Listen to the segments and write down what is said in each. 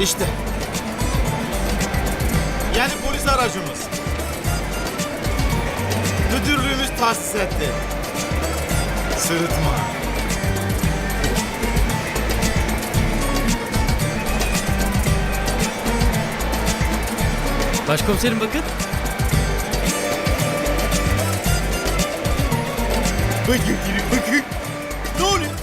İşte. Yani polis aracımız. Müdürlüğümüz tahsis etti. Sırıtma. Başkomiserim bakın. Bakın bakın. Ne oluyor?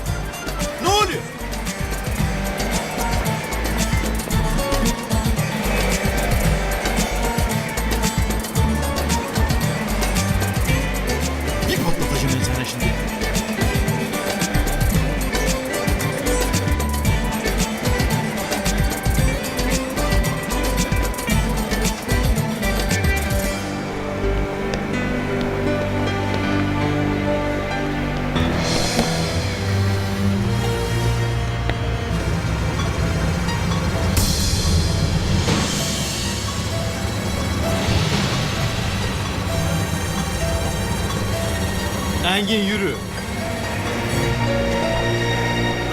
Engin yürü.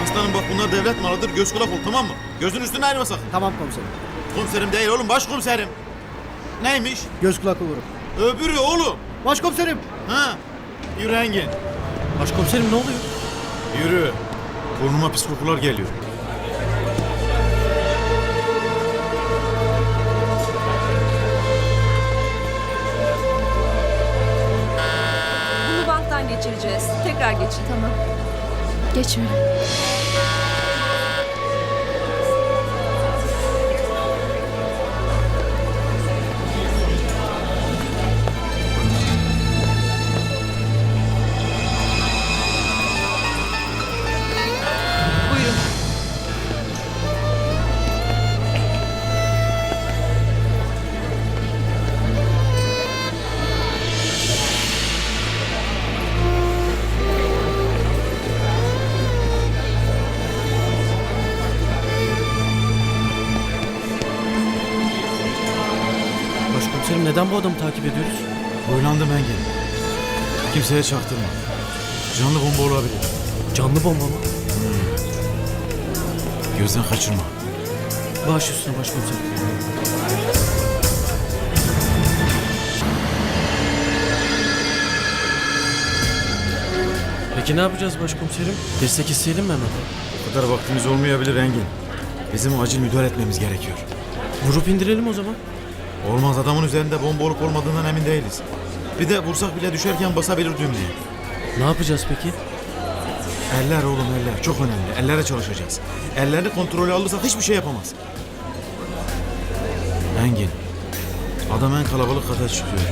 Aslanım bak bunlar devlet malıdır. Göz kulak ol tamam mı? Gözün üstüne ayrılma sakın. Tamam komiserim. Komiserim değil oğlum başkomiserim. Neymiş? Göz kulak olurum. Öbürü oğlum. Başkomiserim. Ha? Yürü Engin. Başkomiserim ne oluyor? Yürü. Burnuma pis kokular geliyor. Geçireceğiz. Tekrar geçin. Tamam. Geçme. Boylandım Engin. Kimseye çaktırma. Canlı bomba olabilir. Canlı bomba mı? Gözden kaçırma. Baş üstüne başkomiserim. Peki ne yapacağız başkomiserim? Destek isteyelim mi hemen? O kadar vaktimiz olmayabilir Engin. Bizim acil müdahale etmemiz gerekiyor. Vurup indirelim o zaman. Olmaz adamın üzerinde bomba olup olmadığından emin değiliz. Bir de vursak bile düşerken basabilir düğmeye. Ne yapacağız peki? Eller oğlum eller çok önemli. Ellere çalışacağız. Ellerini kontrolü alırsak hiçbir şey yapamaz. Engin. Adam en kalabalık kata çıkıyor.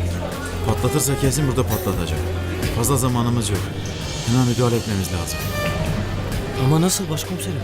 Patlatırsa kesin burada patlatacak. Fazla zamanımız yok. Hemen müdahale etmemiz lazım. Ama nasıl başkomiserim?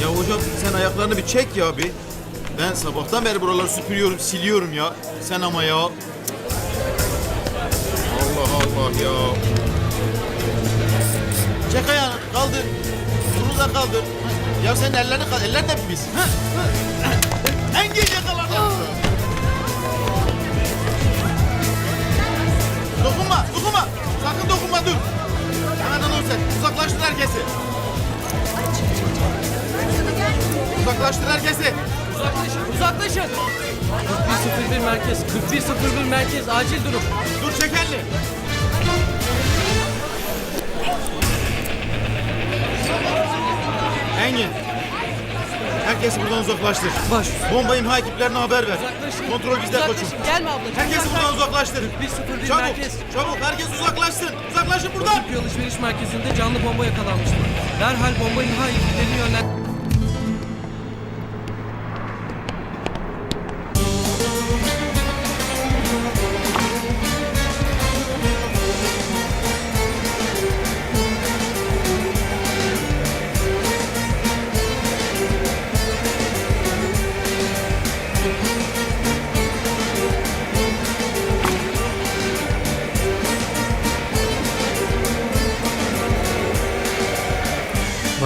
Ya hocam sen ayaklarını bir çek ya bir. Ben sabahtan beri buraları süpürüyorum, siliyorum ya. Sen ama ya. Allah Allah ya. Çek ayağını kaldır. Bunu da kaldır. Ya sen ellerini kaldır. Eller de pis. Ha? Engin yakalandı. Dokunma, dokunma. Sakın dokunma dur. Hemen anons et. Uzaklaştır herkesi. Uzaklaştır herkesi. Uzaklaşın, uzaklaşın. 4101 merkez, 4101 merkez, acil durum. Dur çek elini. Engin. Herkes buradan uzaklaştır. Baş. Bomba imha ekiplerine haber ver. Uzaklaşın. Kontrol bizde koçum. Gelme ablacığım. Herkesi Uzaklaş. buradan uzaklaştır. 4101 Çabuk, merkez. çabuk herkes uzaklaşsın. Uzaklaşın buradan. Bir alışveriş merkezinde canlı bomba yakalanmıştı. Derhal bomba imha ekiplerini yönlen...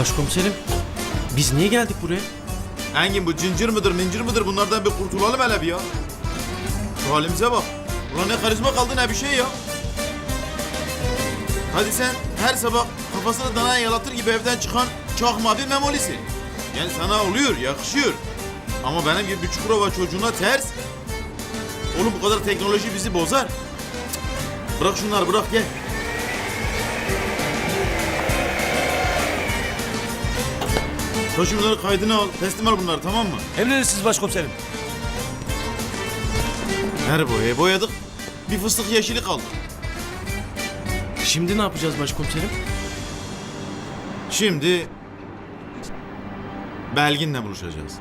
Başkomiserim, biz niye geldik buraya? Engin bu cincir mıdır, mincir mıdır? Bunlardan bir kurtulalım hele bir ya. Şu halimize bak. Ulan ne karizma kaldı ne bir şey ya. Hadi sen her sabah kafasını danaya yalatır gibi evden çıkan çakma bir memolisin. Yani sana oluyor, yakışıyor. Ama benim gibi bir Çukurova çocuğuna ters. Oğlum bu kadar teknoloji bizi bozar. Bırak şunları bırak gel. Koş bunları kaydını al. Teslim al bunları tamam mı? Emredersiniz başkomiserim. Her boyayı boyadık. Bir fıstık yeşili kaldı. Şimdi ne yapacağız başkomiserim? Şimdi Belgin'le buluşacağız.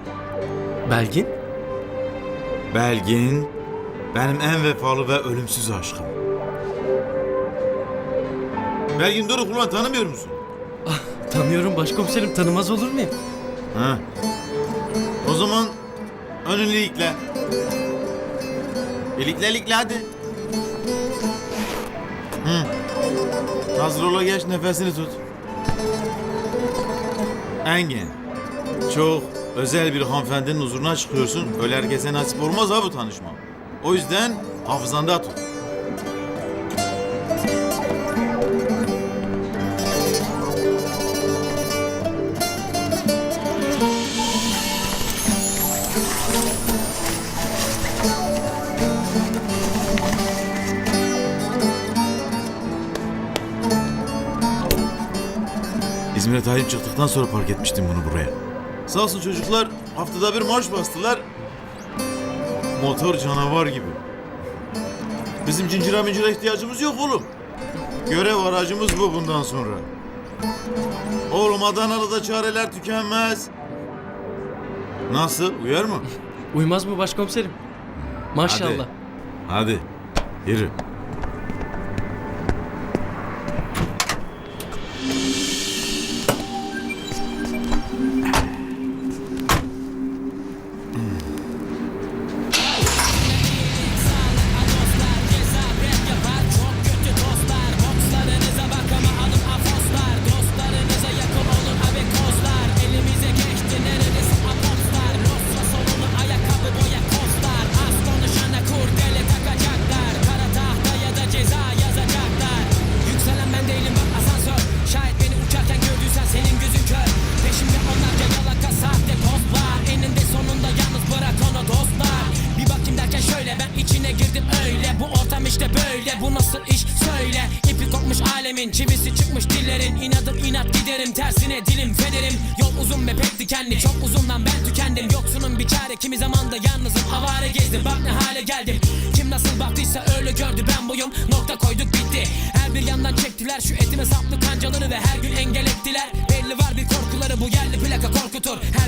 Belgin? Belgin benim en vefalı ve ölümsüz aşkım. Belgin Doruk ulan tanımıyor musun? Tanıyorum başkomiserim, tanımaz olur muyum? Ha. O zaman önünü ilikle. İlikle ilikle hadi. Hı. Hazır geç nefesini tut. Engin. Çok özel bir hanımefendinin huzuruna çıkıyorsun. Öyle herkese nasip olmaz ha bu tanışma. O yüzden hafızanda tut. İzmir'e tayin çıktıktan sonra park etmiştim bunu buraya. Sağ olsun çocuklar haftada bir marş bastılar. Motor canavar gibi. Bizim cincire mincire ihtiyacımız yok oğlum. Görev aracımız bu bundan sonra. Oğlum Adana'da çareler tükenmez. Nasıl? Uyar mı? Uymaz mı başkomiserim? Maşallah. Hadi. Yürü. Nasıl iş? Söyle. İpi kopmuş alemin çivisi çıkmış dillerin. İnadım inat giderim tersine dilim federim. Yol uzun ve pek dikenli çok uzundan ben tükendim. Yoksunun bir çare kimi zaman da yalnızım. Avare gezdim Bak ne hale geldim. Kim nasıl baktıysa öyle gördü ben buyum. Nokta koyduk bitti. Her bir yandan çektiler şu etime saplı kancaları Ve her gün engel ettiler. Belli var bir korkuları bu yerli plaka korkutur. Herkes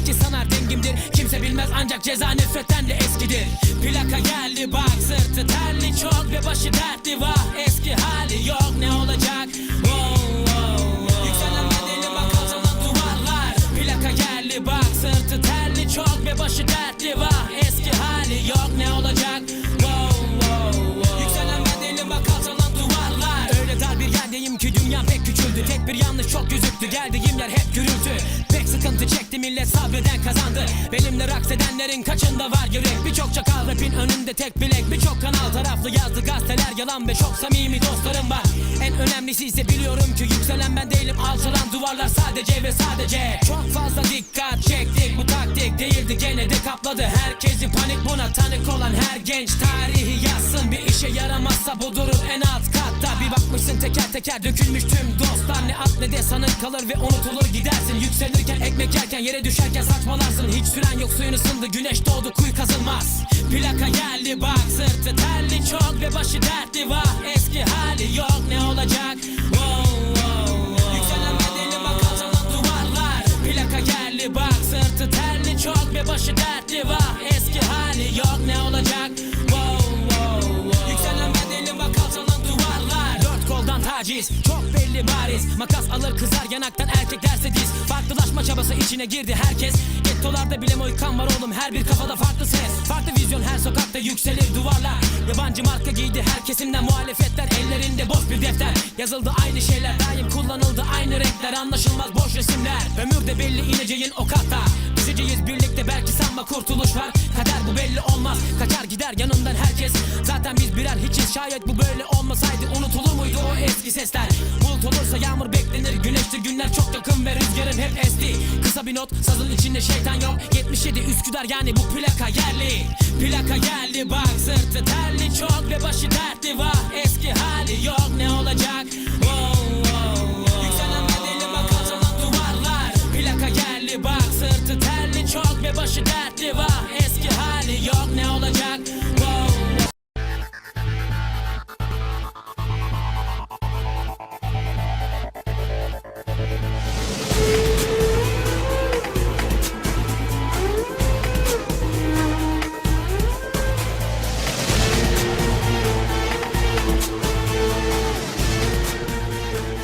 ancak ceza nefretten de eskidir. Plaka geldi bak sırtı terli çok Ve başı dertli. Vah eski hali yok Ne olacak? Wow, wow, wow. Yükselen bedeli bak alçalan duvarlar. Plaka geldi bak sırtı terli çok Ve başı dertli. Vah eski hali yok Ne olacak? Wow, wow, wow. Yükselen bak alçalan duvarlar. Öyle dar bir yerdeyim ki dünya pek küçüldü. Tek bir yanlış çok gözüktü Geldiğim yer hep gürültü. Pek sıkıntı çekti millet Benimle raks edenlerin kaçında var yürek? Birçok çakal rapin önünde tek bilek. Birçok kanal taraflı yazdı gazeteler yalan Ve çok samimi dostlarım var En önemlisi ise biliyorum ki yükselen ben değilim. Alçalan duvarlar sadece ve sadece. Çok fazla dikkat çektik. Bu taktik değildi Gene de kapladı. Herkesi panik buna tanık olan her genç Tarihi yazsın. Bir işe yaramazsa bu durur en alt katta. Bir bakmışsın teker teker dökülmüş tüm dostlar. Ne at ne de sanık kalır ve unutulur gidersin. Yükselirken ekmek yerken yere düşerken saçmalarsın. Hiç süren yok suyun ısındı güneş doğdu kuyu kazılmaz. Plaka geldi bak sırtı terli çok ve başı dertli vah taciz çok belli bariz. Makas alır kızar yanaktan erkek derse diz. Farklılaşma çabası içine girdi herkes. Gettolarda bile moykan var oğlum her bir kafada farklı ses. Farklı vizyon her sokakta yükselir duvarlar. Yabancı marka giydi her kesimden muhalefetler. Ellerinde boş bir defter. Yazıldı aynı şeyler daim kullanıldı aynı renkler. Anlaşılmaz boş resimler. Ömürde belli ineceğin o kata. Düşeceğiz birlikte belki sanma kurtuluş var. Kader bu belli olmaz. Kaçar gider yanından herkes. Zaten biz birer hiçiz. Şayet bu böyle olmasaydı eski sesler. Bulut olursa yağmur beklenir. Güneştir günler çok yakın ve rüzgarın hep esti. Kısa bir not sazın içinde şeytan yok. 77 Üsküdar yani bu plaka yerli. Plaka geldi bak sırtı terli. Çok ve başı dertli vah Eski hali yok. Ne olacak? Wow, wow, wow. Yükselen bedeli bak alçalan duvarlar. Plaka geldi bak sırtı terli. Çok ve başı dertli